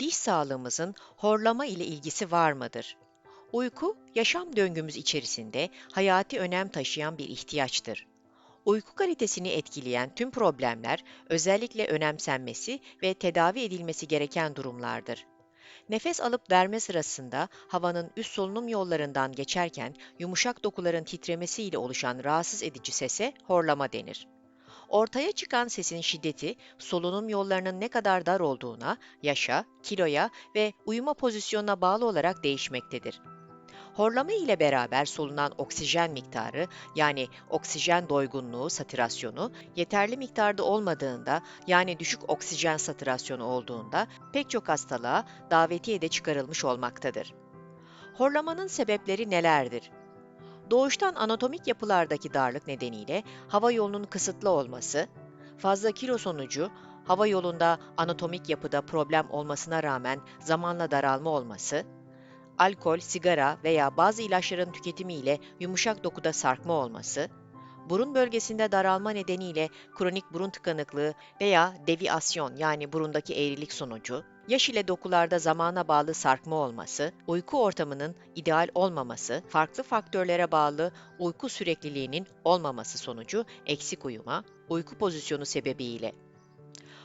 diş sağlığımızın horlama ile ilgisi var mıdır? Uyku, yaşam döngümüz içerisinde hayati önem taşıyan bir ihtiyaçtır. Uyku kalitesini etkileyen tüm problemler özellikle önemsenmesi ve tedavi edilmesi gereken durumlardır. Nefes alıp verme sırasında havanın üst solunum yollarından geçerken yumuşak dokuların titremesiyle oluşan rahatsız edici sese horlama denir. Ortaya çıkan sesin şiddeti, solunum yollarının ne kadar dar olduğuna, yaşa, kiloya ve uyuma pozisyonuna bağlı olarak değişmektedir. Horlama ile beraber solunan oksijen miktarı yani oksijen doygunluğu, satürasyonu yeterli miktarda olmadığında yani düşük oksijen satürasyonu olduğunda pek çok hastalığa davetiye de çıkarılmış olmaktadır. Horlamanın sebepleri nelerdir? Doğuştan anatomik yapılardaki darlık nedeniyle hava yolunun kısıtlı olması, fazla kilo sonucu hava yolunda anatomik yapıda problem olmasına rağmen zamanla daralma olması, alkol, sigara veya bazı ilaçların tüketimiyle yumuşak dokuda sarkma olması, burun bölgesinde daralma nedeniyle kronik burun tıkanıklığı veya deviyasyon yani burundaki eğrilik sonucu, yaş ile dokularda zamana bağlı sarkma olması, uyku ortamının ideal olmaması, farklı faktörlere bağlı uyku sürekliliğinin olmaması sonucu eksik uyuma, uyku pozisyonu sebebiyle.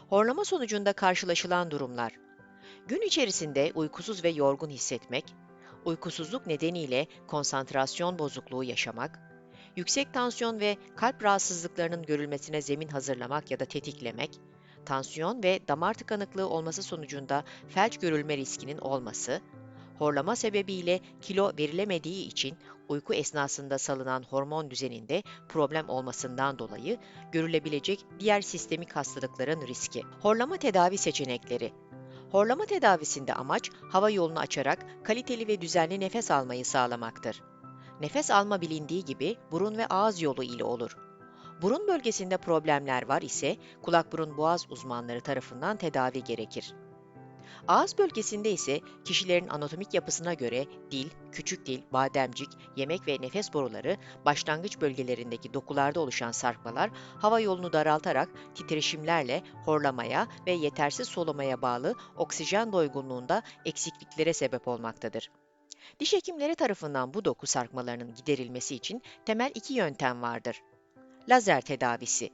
Horlama sonucunda karşılaşılan durumlar. Gün içerisinde uykusuz ve yorgun hissetmek, uykusuzluk nedeniyle konsantrasyon bozukluğu yaşamak, yüksek tansiyon ve kalp rahatsızlıklarının görülmesine zemin hazırlamak ya da tetiklemek, tansiyon ve damar tıkanıklığı olması sonucunda felç görülme riskinin olması, horlama sebebiyle kilo verilemediği için uyku esnasında salınan hormon düzeninde problem olmasından dolayı görülebilecek diğer sistemik hastalıkların riski. Horlama tedavi seçenekleri Horlama tedavisinde amaç hava yolunu açarak kaliteli ve düzenli nefes almayı sağlamaktır. Nefes alma bilindiği gibi burun ve ağız yolu ile olur. Burun bölgesinde problemler var ise kulak burun boğaz uzmanları tarafından tedavi gerekir. Ağız bölgesinde ise kişilerin anatomik yapısına göre dil, küçük dil, bademcik, yemek ve nefes boruları başlangıç bölgelerindeki dokularda oluşan sarkmalar hava yolunu daraltarak titreşimlerle horlamaya ve yetersiz solumaya bağlı oksijen doygunluğunda eksikliklere sebep olmaktadır. Diş hekimleri tarafından bu doku sarkmalarının giderilmesi için temel iki yöntem vardır. Lazer tedavisi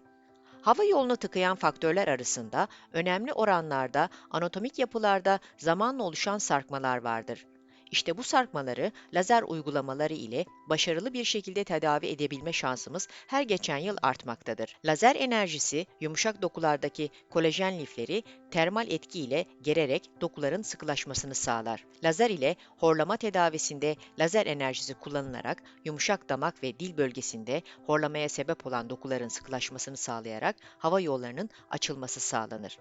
Hava yolunu tıkayan faktörler arasında önemli oranlarda anatomik yapılarda zamanla oluşan sarkmalar vardır. İşte bu sarkmaları lazer uygulamaları ile başarılı bir şekilde tedavi edebilme şansımız her geçen yıl artmaktadır. Lazer enerjisi yumuşak dokulardaki kolajen lifleri termal etki ile gererek dokuların sıkılaşmasını sağlar. Lazer ile horlama tedavisinde lazer enerjisi kullanılarak yumuşak damak ve dil bölgesinde horlamaya sebep olan dokuların sıkılaşmasını sağlayarak hava yollarının açılması sağlanır.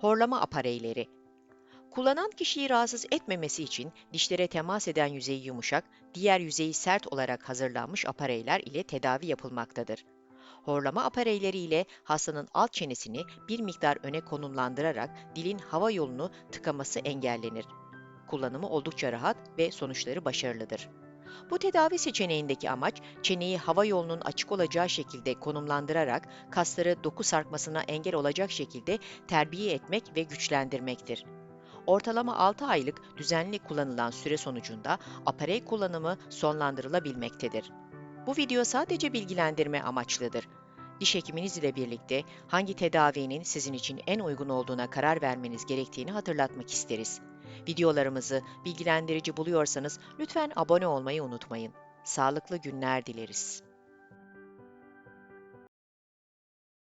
Horlama apareyleri Kullanan kişiyi rahatsız etmemesi için dişlere temas eden yüzeyi yumuşak, diğer yüzeyi sert olarak hazırlanmış apareyler ile tedavi yapılmaktadır. Horlama apareyleri ile hastanın alt çenesini bir miktar öne konumlandırarak dilin hava yolunu tıkaması engellenir. Kullanımı oldukça rahat ve sonuçları başarılıdır. Bu tedavi seçeneğindeki amaç çeneyi hava yolunun açık olacağı şekilde konumlandırarak kasları doku sarkmasına engel olacak şekilde terbiye etmek ve güçlendirmektir. Ortalama 6 aylık düzenli kullanılan süre sonucunda aparey kullanımı sonlandırılabilmektedir. Bu video sadece bilgilendirme amaçlıdır. Diş hekiminizle ile birlikte hangi tedavinin sizin için en uygun olduğuna karar vermeniz gerektiğini hatırlatmak isteriz. Videolarımızı bilgilendirici buluyorsanız lütfen abone olmayı unutmayın. Sağlıklı günler dileriz.